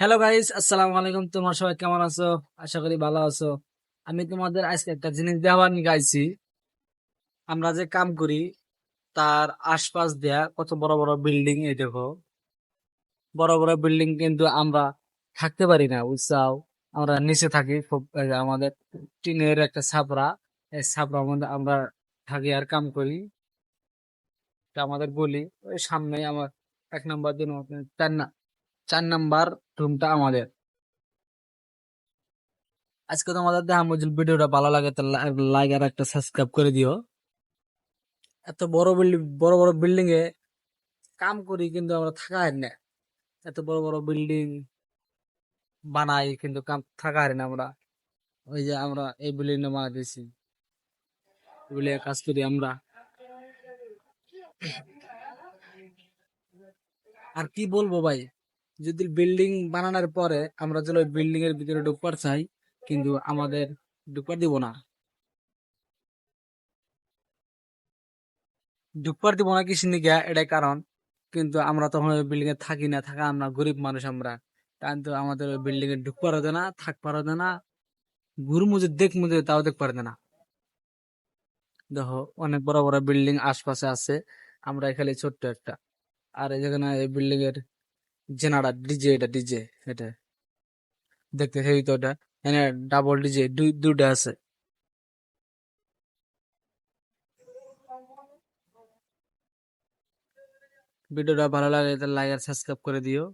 Hello guys আসসালামু আলাইকুম তোমার সবাই কেমন আছো? আশা করি ভালো আছো। আমি তোমাদের আজকে একটা জিনিস দেওয়ার গাইছি আমরা যে কাম করি, তার আশপাশ দেয়া কত বড় বড় বিল্ডিং এই দেখো। বড় বড় বিল্ডিং কিন্তু আমরা থাকতে পারি না, বুঝছাও? আমরা নিচে থাকি, খুব আমাদের টিনের একটা ছাপরা। এই ছাপরার মধ্যে আমরা থাকি আর কাম করি। আমাদের বলি ওই সামনে আমার এক নম্বর দিন চার না চার নাম্বার রুমটা আমাদের। আজকে তোমাদের দেখা মজুল ভিডিওটা ভালো লাগে তো লাইক আর একটা সাবস্ক্রাইব করে দিও। এত বড় বিল্ডিং বড় বড় বিল্ডিং এ কাম করি কিন্তু আমরা থাকা হয় না। এত বড় বড় বিল্ডিং বানাই কিন্তু কাম থাকা হয় না আমরা। ওই যে আমরা এই বিল্ডিং বানাই দিয়েছি বিল্ডিং কাজ করি আমরা। আর কি বলব ভাই? যদি বিল্ডিং বানানোর পরে আমরা যদি বিল্ডিং এর ভিতরে ঢুকবার চাই, কিন্তু আমাদের ঢুকবার দিব না। ঢুকবার দিব না কিছু নিকে এটাই কারণ। কিন্তু আমরা তখন ওই বিল্ডিং এ থাকি না, থাকা আমরা গরিব মানুষ আমরা। কিন্তু আমাদের ওই বিল্ডিং এ ঢুকবার হতো না, থাকবার হতো না। ঘুর মুজে দেখ মুজে তাও দেখতে পারতো না। দেখো, অনেক বড় বড় বিল্ডিং আশপাশে আছে। আমরা এখানে ছোট্ট একটা। আর এই যেখানে এই বিল্ডিং এর জেনারা, ডিজে এটা ডিজে এটা। দেখতে হেভি তো এটা এনে ডাবল ডিজে, দুই দুটা আছে। ভিডিওটা ভালো লাগে তাহলে লাইক আর সাবস্ক্রাইব করে দিও।